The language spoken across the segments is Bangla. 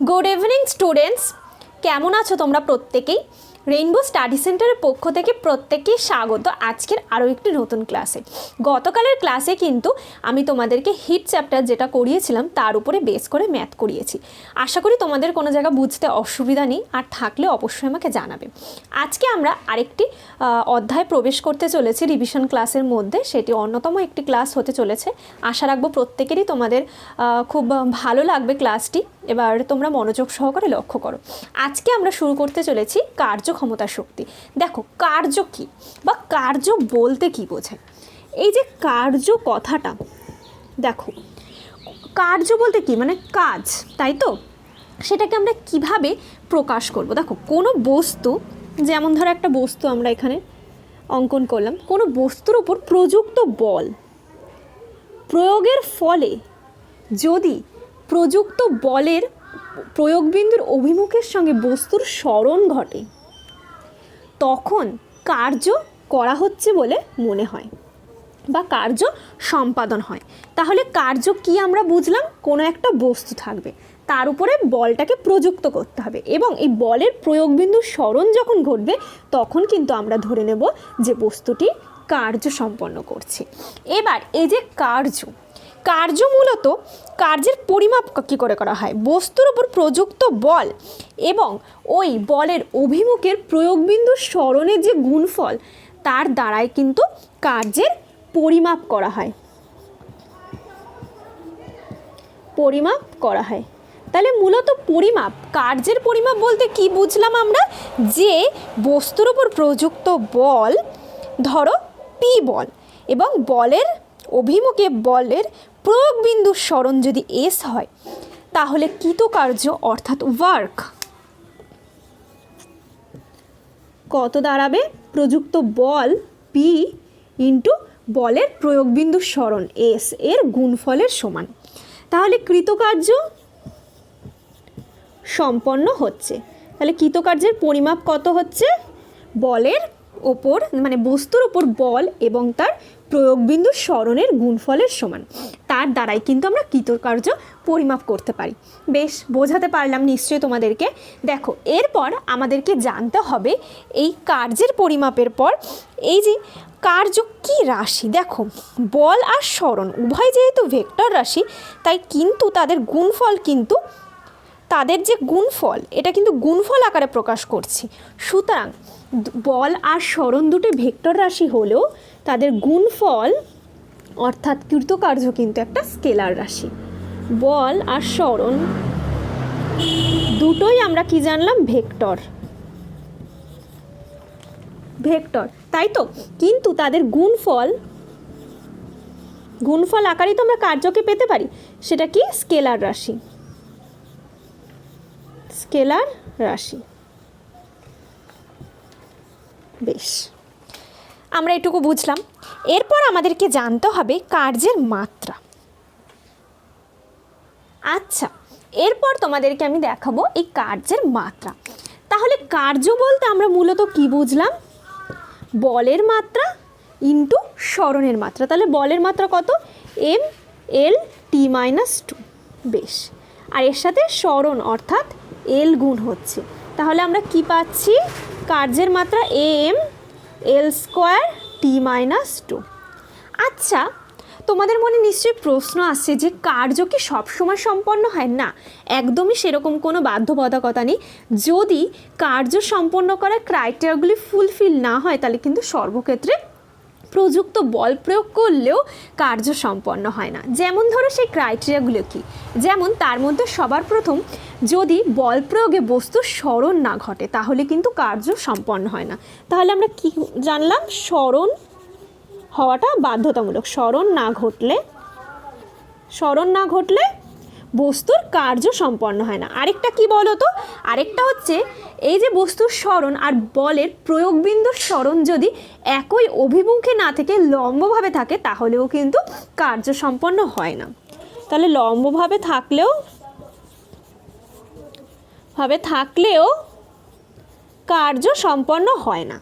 গুড ইভিনিং স্টুডেন্টস কেমন আছো তোমরা প্রত্যেকেই? রেইনবো স্টাডি সেন্টারের পক্ষ থেকে প্রত্যেককেই স্বাগত। আজকের আরও একটি নতুন ক্লাসে গতকালের ক্লাসে কিন্তু আমি তোমাদেরকে হিট চ্যাপ্টার যেটা করিয়েছিলাম, তার উপরে বেস করে ম্যাথ করিয়েছি। আশা করি তোমাদের কোনো জায়গা বুঝতে অসুবিধা নেই, আর থাকলে অবশ্যই আমাকে জানাবে। আজকে আমরা আরেকটি অধ্যায় প্রবেশ করতে চলেছি রিভিশন ক্লাসের মধ্যে। সেটি অন্যতম একটি ক্লাস হতে চলেছে। আশা রাখব প্রত্যেকেরই তোমাদের খুব ভালো লাগবে ক্লাসটি এবার তোমরা মনোযোগ সহকারে লক্ষ্য করো। আজকে আমরা শুরু করতে চলেছি কার্যক্ষমতা শক্তি। দেখো, কার্য কি বা কার্য বলতে কি বোঝায়? এই যে কার্য কথাটা, দেখো, কার্য বলতে কি? মানে কাজ, তাই তো? সেটাকে আমরা কীভাবে প্রকাশ করব? দেখো, কোনো বস্তু, যেমন ধরো একটা বস্তু আমরা এখানে অঙ্কন করলাম, কোনো বস্তুর উপর প্রযুক্ত বল প্রয়োগের ফলে যদি প্রযুক্ত বলের প্রয়োগবিন্দুর অভিমুখের সঙ্গে বস্তুর স্মরণ ঘটে। তখন কার্য করা হচ্ছে বলে মনে হয় বা কার্য সম্পাদন হয়। তাহলে কার্য কি আমরা বুঝলাম? কোনো একটা বস্তু থাকবে। তার উপরে বলটাকে প্রযুক্ত করতে হবে এবং এই বলের প্রয়োগবিন্দু স্মরণ যখন ঘটবে, তখন কিন্তু আমরা ধরে নেব যে বস্তুটি কার্য সম্পন্ন করছে। এবার এই যে কার্য কার্য মূলত কার্যের পরিমাপ কী করে করা হয়? বস্তুর উপর প্রযুক্ত বল এবং ওই বলের অভিমুখের প্রয়োগবিন্দু স্মরণের যে গুণফল, তার দ্বারাই কিন্তু কার্যের পরিমাপ করা হয়। পরিমাপ করা হয়। তাহলে মূলত পরিমাপ, কার্যের পরিমাপ বলতে কি বুঝলাম আমরা? যে বস্তুর উপর প্রযুক্ত বল, ধরো পি বল এবং বলের অভিমুখে বলের প্রয়োগ বিন্দুর স্মরণ যদি এস হয়, তাহলে কৃতকার্য অর্থাৎ ওয়ার্ক কত দাঁড়াবে? প্রযুক্ত বল পি ইন্টু বলের প্রয়োগবিন্দু স্মরণ এস এর গুণফলের সমান। তাহলে কৃতকার্য সম্পন্ন হচ্ছে। তাহলে কৃতকার্যের পরিমাপ কত হচ্ছে? বলের ওপর মানে বস্তুর ওপর বল এবং তার প্রয়োগবিন্দু স্মরণের গুণফলের সমান। তার দ্বারাই কিন্তু আমরা কৃতকার্য পরিমাপ করতে পারি। বেশ, বোঝাতে পারলাম নিশ্চয়ই তোমাদেরকে। দেখো, এরপর আমাদেরকে জানতে হবে এই কার্যের পরিমাপের পর এই যে কার্য কি রাশি? দেখো, বল আর স্মরণ, উভয় যেহেতু ভেক্টর রাশি, তাই কিন্তু তাদের গুণফল কিন্তু, তাদের যে গুণফল, এটা কিন্তু গুণফল আকারে প্রকাশ করছি। সুতরাং, বল আর স্মরণ দুটো ভেক্টর রাশি হলেও তাদের গুণফল অর্থাৎ কৃতকার্য কিন্তু একটা স্কেলার রাশি। বল আর স্মরণ দুটোই আমরা কি জানলাম? ভেক্টর। ভেক্টর, তাই তো? কিন্তু তাদের গুণফল গুণফল আকারেই তো আমরা কার্যকে পেতে পারি। সেটা কি? স্কেলার রাশি। স্কেলার রাশি। বেশ। আমরা এটুকু বুঝলাম। এরপর আমাদেরকে জানতে হবে কার্যের মাত্রা। আচ্ছা এরপর তোমাদেরকে আমি দেখাবো এই কার্যের মাত্রা। তাহলে কার্য বলতে আমরা মূলত কি বুঝলাম? বলের মাত্রা ইন্টু স্মরণের মাত্রা। তাহলে বলের মাত্রা কত? M, L, T minus two. বেশ। আর এর সাথে স্মরণ অর্থাৎ এল গুণ হচ্ছে। তাহলে আমরা কি পাচ্ছি? কার্যের মাত্রা এ M L square T minus two. আচ্ছা তোমাদের মনে নিশ্চয়ই প্রশ্ন আসছে যে কার্য কি সবসময় সম্পন্ন হয়? না, একদমই সেরকম কোনো বাধ্যবাধকতা নেই। যদি কার্য সম্পন্ন করার ক্রাইটেরিয়াগুলি ফুলফিল না হয়, তাহলে কিন্তু সর্বক্ষেত্রে প্রযুক্ত বল প্রয়োগ করলেও কার্য সম্পন্ন হয় না। যেমন ধরো সেই ক্রাইটেরিয়াগুলো কি? যেমন তার মধ্যে সবার প্রথম, যদি বল প্রয়োগে বস্তুর স্মরণ না ঘটে, তাহলে কিন্তু কার্য সম্পন্ন হয় না। তাহলে আমরা কি জানলাম? স্মরণ হওয়াটা বাধ্যতামূলক। স্মরণ না ঘটলে, স্মরণ না ঘটলে বস্তুর কার্য সম্পন্ন হয় না। আরেকটা কি বলো তো আরেকটা হচ্ছে এই যে বস্তুর স্মরণ আর বলের প্রয়োগবিন্দুর স্মরণ যদি একই অভিমুখে না থেকে লম্বভাবে থাকে, তাহলেও কিন্তু কার্য সম্পন্ন হয় না। তাহলে লম্বভাবে থাকলেও, ভাবে থাকলেও কার্য সম্পন্ন হয় না।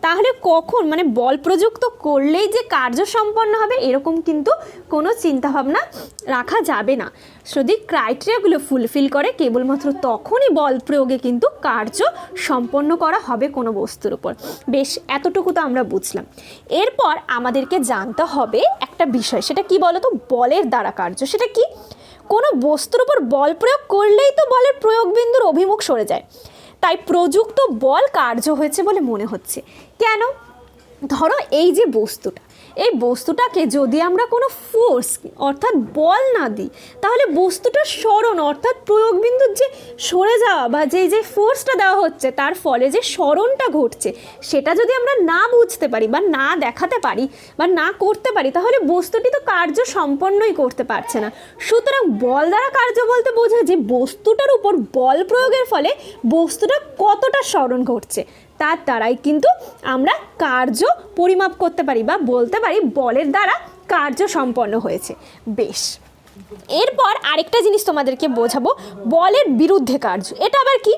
তাহলে কখন? মানে বল প্রযুক্ত করলেই যে কার্য সম্পন্ন হবে, এরকম কিন্তু কোনো চিন্তাভাবনা রাখা যাবে না। যদি ক্রাইটেরিয়াগুলো ফুলফিল করে, কেবলমাত্র তখনই বল প্রয়োগে কিন্তু কার্য সম্পন্ন করা হবে কোনো বস্তুর উপর। বেশ, এতটুকু তো আমরা বুঝলাম। এরপর আমাদেরকে জানতে হবে একটা বিষয়, সেটা কি বলো তো বলের দ্বারা কার্য। সেটা কি? কোনো বস্তুর উপর বল প্রয়োগ করলেই তো বলের প্রয়োগ বিন্দুর অভিমুখ সরে যায়। তাই প্রযুক্ত বল কার্য হয়েছে বলে মনে হচ্ছে। কেন? ধরো এই যে বস্তুটা, এই বস্তুটাকে যদি আমরা কোনো ফোর্স অর্থাৎ বল না দিই, তাহলে বস্তুটার স্মরণ, অর্থাৎ প্রয়োগবিন্দুর যে সরে যাওয়া বা যে যে ফোর্সটা দেওয়া হচ্ছে, তার ফলে যে স্মরণটা ঘটছে, সেটা যদি আমরা না বুঝতে পারি বা না দেখাতে পারি বা না করতে পারি, তাহলে বস্তুটি তো কার্য সম্পন্নই করতে পারছে না। সুতরাং বল দ্বারা কার্য বলতে বোঝায় যে বস্তুটার উপর বল প্রয়োগের ফলে বস্তুটা কতটা স্মরণ ঘটছে। তার দ্বারাই কিন্তু আমরা কার্য পরিমাপ করতে পারি বা বলতে পারি বলের দ্বারা কার্য সম্পন্ন হয়েছে। বেশ। এরপর আরেকটা জিনিস তোমাদেরকে বোঝাবো, বলের বিরুদ্ধে কার্য। এটা আবার কি?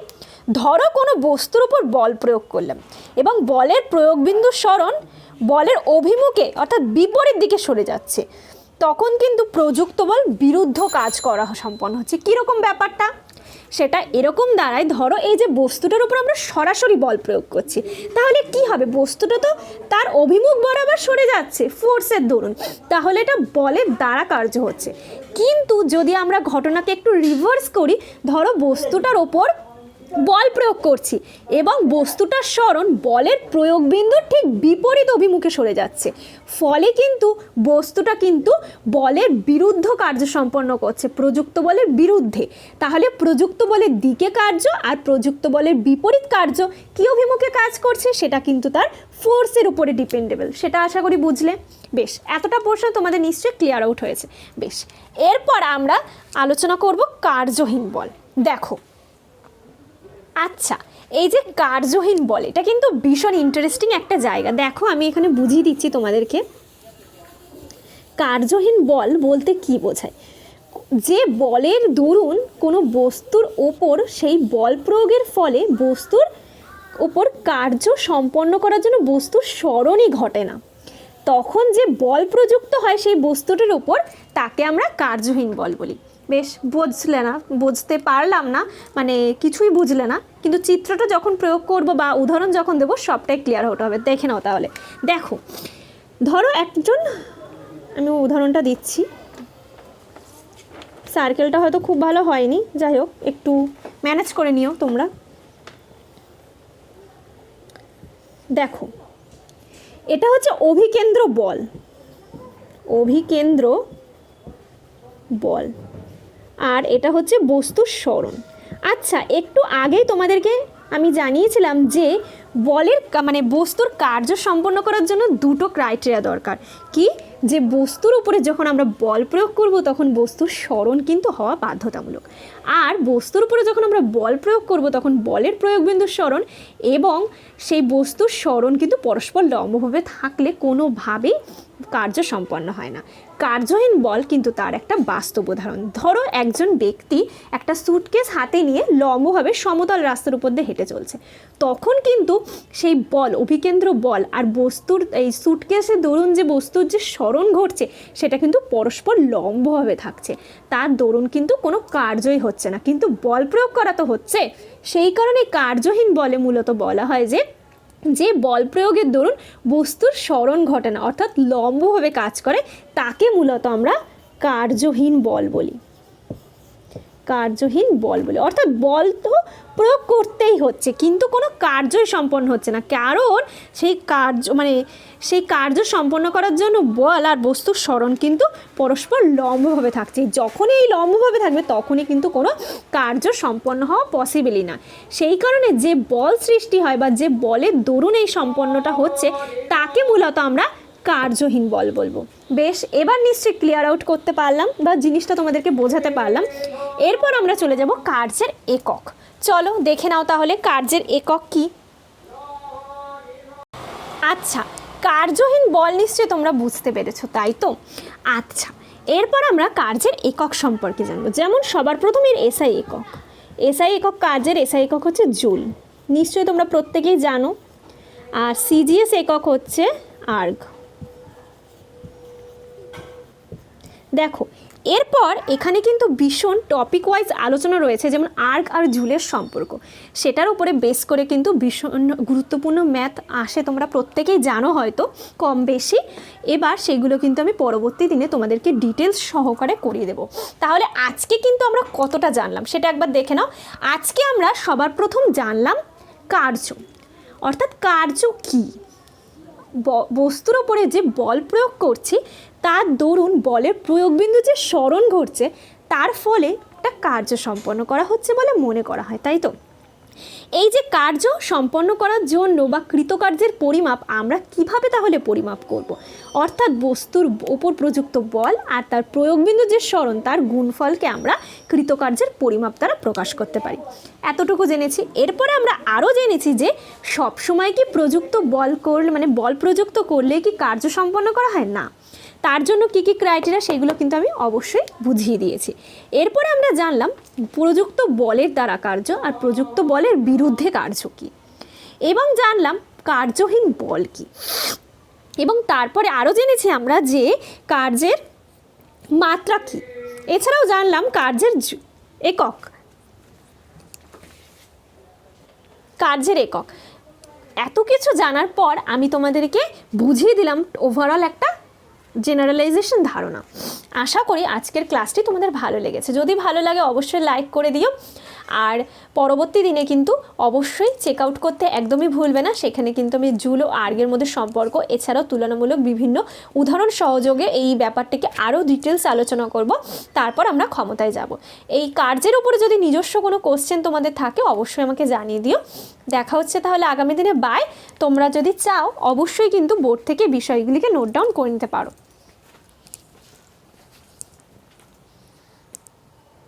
ধরো কোনো বস্তুর উপর বল প্রয়োগ করলাম এবং বলের প্রয়োগবিন্দুর স্মরণ বলের অভিমুখে অর্থাৎ বিপরীত দিকে সরে যাচ্ছে, তখন কিন্তু প্রযুক্ত বল বিরুদ্ধ কাজ করা সম্পন্ন হচ্ছে। কীরকম ব্যাপারটা? সেটা এরকম দাঁড়ায়, ধরো এই যে বস্তুটার উপর আমরা সরাসরি বল প্রয়োগ করছি, তাহলে কি হবে? বস্তুটা তো তার অভিমুখ বরাবর সরে যাচ্ছে ফোর্সের দরুন। তাহলে এটা বলের দ্বারা কার্য হচ্ছে। কিন্তু যদি আমরা ঘটনাকে একটু রিভার্স করি, ধরো বস্তুটার ওপর বল প্রয়োগ করছি এবং বস্তুটার স্মরণ বলের প্রয়োগ বিন্দুর ঠিক বিপরীত অভিমুখে সরে যাচ্ছে। ফলে কিন্তু বস্তুটা কিন্তু বলের বিরুদ্ধ কার্য সম্পন্ন করছে, প্রযুক্ত বলের বিরুদ্ধে। তাহলে প্রযুক্ত বলের দিকে কার্য আর প্রযুক্ত বলের বিপরীত কার্য কী অভিমুখে কাজ করছে সেটা কিন্তু তার ফোর্সের উপরে ডিপেন্ডেবল। সেটা আশা করি বুঝলে? বেশ, এতটা প্রশ্ন তোমাদের নিশ্চয়ই ক্লিয়ার আউট হয়েছে। বেশ, এরপর আমরা আলোচনা করব কার্যহীন বল। দেখো আচ্ছা এই যে কার্যহীন বল, এটা কিন্তু ভীষণ ইন্টারেস্টিং একটা জায়গা। দেখো, আমি এখানে বুঝিয়ে দিচ্ছি তোমাদেরকে। কার্যহীন বল বলতে কি বোঝায়? যে বলের দরুন কোনো বস্তুর ওপর সেই বল প্রয়োগের ফলে বস্তুর ওপর কার্য সম্পন্ন করার জন্য বস্তুর স্মরণই ঘটে না। তখন যে বল প্রযুক্ত হয় সেই বস্তুটির ওপর, তাকে আমরা কার্যহীন বল বলি। বেশ বুঝলে না, বুঝতে পারলাম না মানে কিছুই বুঝলে না, কিন্তু চিত্রটা যখন প্রয়োগ করব বা উদাহরণ যখন দেবো সবটাই ক্লিয়ার হতে হবে। দেখে নাও তাহলে। দেখো, ধরো একজন, আমি উদাহরণটা দিচ্ছি। সার্কেলটা হয়তো খুব ভালো হয়নি, যাই হোক, একটু ম্যানেজ করে নিও তোমরা। দেখো, এটা হচ্ছে অভিকেন্দ্র বল। অভিকেন্দ্র বল। আর এটা হচ্ছে বস্তুর স্মরণ। আচ্ছা একটু আগেই তোমাদেরকে আমি জানিয়েছিলাম যে বলের মানে বস্তুর কার্য সম্পন্ন করার জন্য দুটো ক্রাইটেরিয়া দরকার। কি? যে বস্তুর উপরে যখন আমরা বল প্রয়োগ করব, তখন বস্তুর স্মরণ কিন্তু হওয়া বাধ্যতামূলক। আর বস্তুর উপরে যখন আমরা বল প্রয়োগ করব, তখন বলের প্রয়োগবিন্দুর স্মরণ এবং সেই বস্তুর স্মরণ কিন্তু পরস্পর লম্বভাবে থাকলে কোনোভাবেই কার্য সম্পন্ন হয় না। কার্যহীন বল কিন্তু তার একটা বাস্তব উদাহরণ। ধরো একজন ব্যক্তি একটা সুটকেস হাতে নিয়ে লম্বভাবে সমতল রাস্তার উপর দিয়ে হেঁটে চলছে। তখন কিন্তু সেই বল, অভিকেন্দ্র বল আর বস্তুর, এই সুটকেসের দরুন যে বস্তুর যে স্মরণ ঘটছে, সেটা কিন্তু পরস্পর লম্বভাবে থাকছে। তার দরুন কিন্তু কোনো কার্যই হচ্ছে না। কিন্তু বল প্রয়োগ করা তো হচ্ছে। সেই কারণে কার্যহীন বলে মূলত বলা হয় যে যে বল প্রয়োগের দরুন বস্তুর স্মরণ ঘটে না, অর্থাৎ লম্বভাবে কাজ করে, তাকে মূলত আমরা কার্যহীন বল বলি। কার্যহীন বল বলে। অর্থাৎ বল তো প্রয়োগ করতেই হচ্ছে, কিন্তু কোনো কার্যই সম্পন্ন হচ্ছে না। কারণ সেই কার্য মানে সেই কার্য সম্পন্ন করার জন্য বল আর বস্তুর স্মরণ কিন্তু পরস্পর লম্বভাবে থাকছে। যখনই এই লম্বভাবে থাকবে, তখনই কিন্তু কোনো কার্য সম্পন্ন হওয়া পসিবলই না। সেই কারণে যে বল সৃষ্টি হয় বা যে বলের দরুন এই সম্পন্নটা হচ্ছে, তাকে মূলত আমরা কার্যহীন বল বলব। বেশ, এবার নিশ্চয়ই ক্লিয়ার আউট করতে পারলাম বা জিনিসটা তোমাদেরকে বোঝাতে পারলাম। এরপর আমরা চলে যাব কার্যের একক। চলো, দেখে নাও তাহলে কার্যের একক কি। আচ্ছা কার্যহীন বল নিশ্চয়ই তোমরা বুঝতে পেরেছ, তাই তো? আচ্ছা এরপর আমরা কার্যের একক সম্পর্কে জানব। যেমন সবার প্রথমের এসআই একক। এসআই একক কার্যের এসআই একক হচ্ছে জুল। নিশ্চয়ই তোমরা প্রত্যেকেই জানো। আর সিজিএস একক হচ্ছে আর্গ দেখো, এরপর এখানে কিন্তু ভীষণ টপিক ওয়াইজ আলোচনা রয়েছে, যেমন আর্ক আর ঝুলের সম্পর্ক। সেটার উপরে বেস করে কিন্তু ভীষণ গুরুত্বপূর্ণ ম্যাথ আসে, তোমরা প্রত্যেকেই জানো হয়তো, কম বেশি। এবার সেগুলো কিন্তু আমি পরবর্তী দিনে তোমাদেরকে ডিটেলস সহকারে করিয়ে দেবো। তাহলে আজকে কিন্তু আমরা কতটা জানলাম, সেটা একবার দেখে নাও। আজকে আমরা সবার প্রথম জানলাম কার্য। অর্থাৎ কার্য কী? বস্তুর ওপরে যে বল প্রয়োগ করছি, তার দরুন বলের প্রয়োগবিন্দু যে স্মরণ ঘটছে, তার ফলে একটা কার্য সম্পন্ন করা হচ্ছে বলে মনে করা হয়, তাই তো? এই যে কার্য সম্পন্ন করার জন্য বা কৃতকার্যের পরিমাপ আমরা কীভাবে তাহলে পরিমাপ করব। অর্থাৎ বস্তুর ওপর প্রযুক্ত বল আর তার প্রয়োগবিন্দু যে স্মরণ, তার গুণফলকে আমরা কৃতকার্যের পরিমাপ দ্বারা প্রকাশ করতে পারি। এতটুকু জেনেছি। এরপরে আমরা আরও জেনেছি যে সবসময় কি প্রযুক্ত বল করলে মানে বল প্রযুক্ত করলে কি কার্য সম্পন্ন করা হয়? না। তার জন্য কী কী ক্রাইটেরিয়া সেগুলো কিন্তু আমি অবশ্যই বুঝিয়ে দিয়েছি। এরপরে আমরা জানলাম প্রযুক্ত বলের দ্বারা কার্য আর প্রযুক্ত বলের বিরুদ্ধে কার্য কী। এবং জানলাম কার্যহীন বল কী। এবং তারপরে আরও জেনেছি আমরা যে কার্যের মাত্রা কী। এছাড়াও জানলাম কার্যের একক। কার্যের একক। এত কিছু জানার পর আমি তোমাদেরকে বুঝিয়ে দিলাম ওভারঅল একটা জেনারেলাইজেশন ধারণা। আশা করি আজকের ক্লাসটি তোমাদের ভালো লেগেছে। যদি ভালো লাগে অবশ্যই লাইক করে দিও। আর পরবর্তী দিনে কিন্তু অবশ্যই চেক আউট করতে একদমই ভুলবে না। সেখানে কিন্তু আমি জুল ও আর্গের মধ্যে সম্পর্ক, এছাড়াও তুলনামূলক বিভিন্ন উদাহরণ সহযোগে এই ব্যাপারটিকে আরও ডিটেলস আলোচনা করব। তারপর আমরা ক্ষমতায় যাব। এই কার্যের উপরে যদি নিজস্ব কোনো কোশ্চেন তোমাদের থাকে, অবশ্যই আমাকে জানিয়ে দিও। দেখা হচ্ছে তাহলে আগামী দিনে। বাই তোমরা যদি চাও, অবশ্যই কিন্তু বোর্ড থেকে বিষয়গুলিকে নোট ডাউন করে নিতে পারো।